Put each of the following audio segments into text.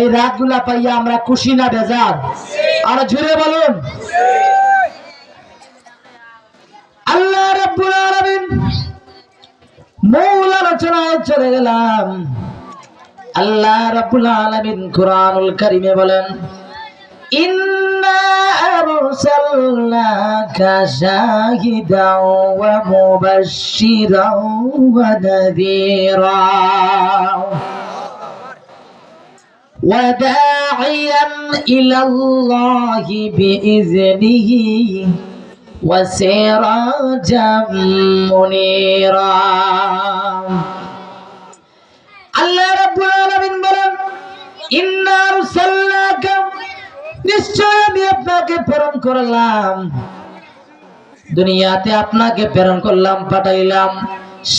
এই রাতগুলা পাইয়া আমরা খুশি না বেজার? আর জুড়ে বলুন। আল্লাহ রাব্বুল আলামিন মূল আলোচনায় চলে গেলাম। আল্লাহ রাব্বুল আলামিন কোরআনুল কারীমে বলেন, ইন্না আরসালনাকা শাহিদাও ওয়া মুবাশশিরাও ওয়া নাযীরা। وداعيا إلى الله بإذنه وسراجا منيرا আল্লাহ রাব্বুল আলামিন বলেন ইন্না আরসালনাকা নিশ্চয় আমি আপনাকে প্রেরণ করলাম দুনিয়াতে আপনাকে প্রেরণ করলাম পাঠাইলাম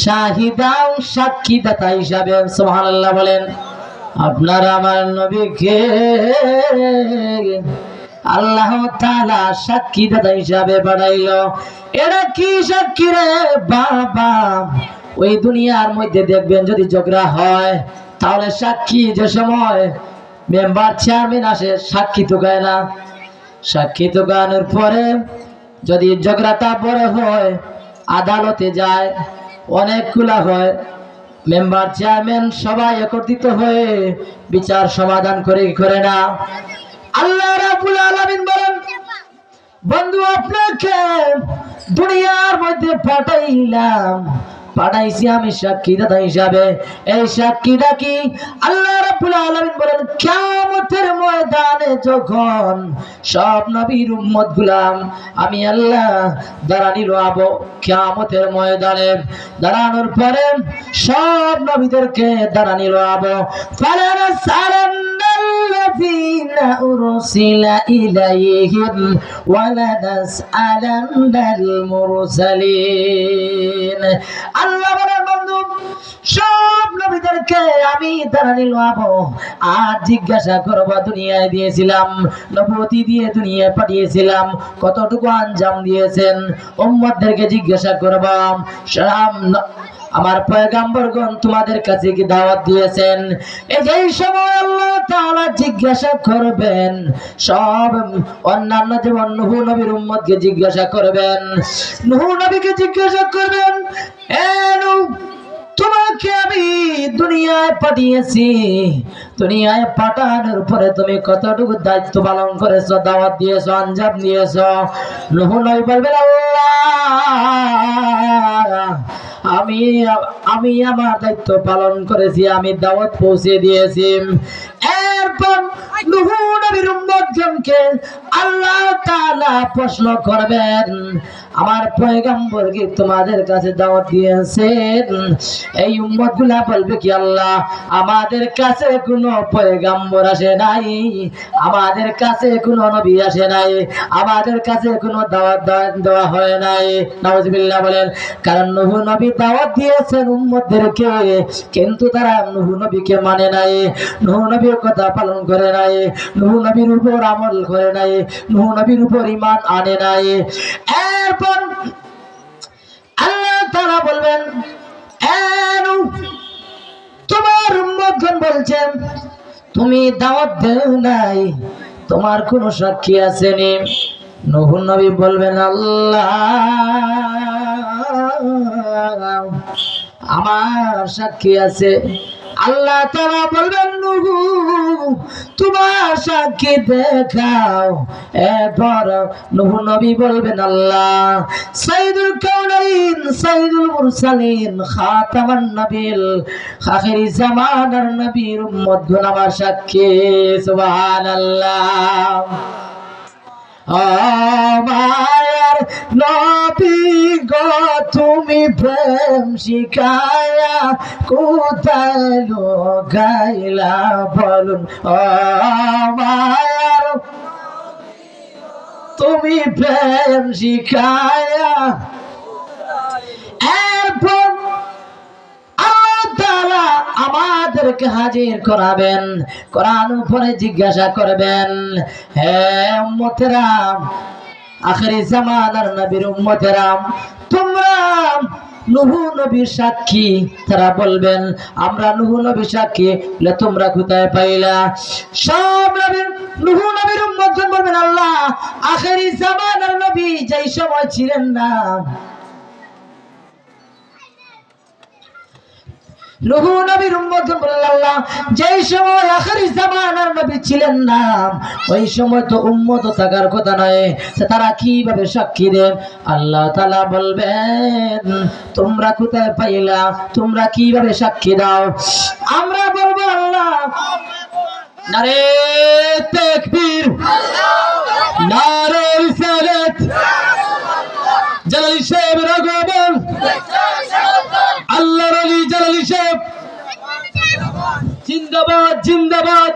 শাহিদাও সাক্ষীদাতা হিসাবে সুবহানাল্লাহ বলেন আপনার আমার নবীকে আল্লাহ তালা সাক্ষী দাদা হিসাবে বাড়াইলো এরা কি সাক্ষী রে বাবা? ওই দুনিয়ার মধ্যে দেখবেন যদি ঝগড়া হয়, তাহলে সাক্ষী যে সময় মেম্বার চেয়ারম্যান আসে, সাক্ষী তো গায় না। সাক্ষী তো গানোর পরে যদি ঝগড়াটা বড় হয়, আদালতে যায়, অনেকগুলা হয় মেম্বার চেয়ারম্যান সবাই একত্রিত হয়ে বিচার সমাধান করে করে না? আল্লাহ রাবুল আলামিন বলেন, বন্ধু, আপনাকে দুনিয়ার মধ্যে পাঠাইলাম। পাঠাইছি আমি সাক্ষী দাদা হিসাবে। এই সাক্ষীটা কি? আল্লাহ রাব্বুল আলামিন বলেন, কিয়ামতের ময়দানে যখন সব নবীর উম্মত গুলাম, আমি আল্লাহ দাঁড়ানি রোয়াবো কিয়ামতের ময়দানে। দাঁড়ানোর পরে সব নবীদেরকে দাঁড়ানি রোয়াবো। ফালানা সালান্না الذين أرسل إليهم ولنسألن المرسلين আল্লাহ বলেন বন্ধু সব নবীদেরকে আমি তারা নিলাবো আর জিজ্ঞাসা করবো দুনিয়ায় দিয়েছিলাম নবতী দিয়ে দুনিয়ায় পাঠিয়েছিলাম কতটুকু আঞ্জাম দিয়েছেন উম্মতদেরকে জিজ্ঞাসা করবাম সাম আমার পয়গাম্বরগণ তোমাদের কাছে কি দাওয়াত দিয়েছেন? এই যে সময় আল্লাহ তাআলা জিজ্ঞাসা করবেন, সব অন্যান্য যেমন নুহু নবীর উম্মতকে জিজ্ঞাসা করবেন, নুহু নবীকে জিজ্ঞাসা করবেন, এ তোমাকে আমি দুনিয়ায় পাঠিয়েছি। দুনিয়ায় পাঠানোর পরে তুমি কতটুকু দায়িত্ব পালন করেছ, দাওয়াত দিয়েছ, আঞ্জাম দিয়েছ? নুহু নবী বলবেন, আল্লাহ আমি আমি আমার দায়িত্ব পালন করেছি, আমি দাওয়াত পৌঁছে দিয়েছি। এরপর নবীর উম্মতজনকে আল্লাহ তাআলা প্রশ্ন করবেন আমার পয়গম্বর কি তোমাদের কাছে দাওয়াত দিয়েছেন? এই উম্মতগুলা বলবে কি আল্লাহ, আমাদের কাছে কোনো পয়গম্বর আসে নাই, আমাদের কাছে কোনো নবী আসে নাই, আমাদের কাছে কোনো দাওয়াত দেওয়া- হয় নাই। নাউজুবিল্লাহ বলেন, কারণ নূহ নবী দাওয়াত দিয়েছেন উম্মতদেরকে, কিন্তু তারা নূহ নবীকে মানে নাই, নূহ নবীর কথা পালন করে নাই, নূহ নবীর উপর আমল করে নাই, নূহ নবীর উপর ঈমান আনে নাই। বলবেন "এ তোমার মতন বলছেন, তুমি দাওয়াত দেও নাই, তোমার কোন সাক্ষী আসেনি। নূহ নবী বলবেন, আল্লাহ, আমার সাক্ষী আছে। আল্লাহ তারা বলবেন, নুহু, তোমার সাক্ষী দেখাও। এরপর নুহু নবী বলবেন, আল্লাহ, সাইদুল কাউনাইন সাইদুল মুরসালিন, খাতামান নবীল, আখিরি জামানার নবীর উম্মত আমার সাক্ষী। সুবহানাল্লাহ। আমার প্রেম শিখায়া কোথায় গাইলা বলুন? তুমি প্রেম শিখায়া আমাদেরকে হাজির করাবেন, কোরআন উপরে জিজ্ঞাসা করবেন, হে উম্মতেরা, আখেরি জামানার নবীর উম্মতেরা, তোমরা নুহু নবীর সাক্ষী, তারা বলবেন, আমরা নুহু নবীর সাক্ষী তোমরা কোথায় পাইলা? সব নবীর, নুহু নবীর উম্মতজন বলবেন, আল্লাহ, আখেরি জামানার নবী, যেই সময় ছিলেন না। নুহু নবীর উম্মতজন বললেন যেই সময় আখেরি জামানার নবী ছিলেন না, ওই সময় তো উম্মত থাকার কথা নয়। তারা কীভাবে সাক্ষী দেন? আল্লাহ তাআলা বলবেন, তোমরা কোথায় পাইলা? তোমরা কীভাবে সাক্ষী দাও? আমরা বলব, আল্লাহ, নারে তাকবীর, নারে রিসালাত, জালালি আগমন আল্লাহর সাহেব জিন্দাবাদ জিন্দাবাদ।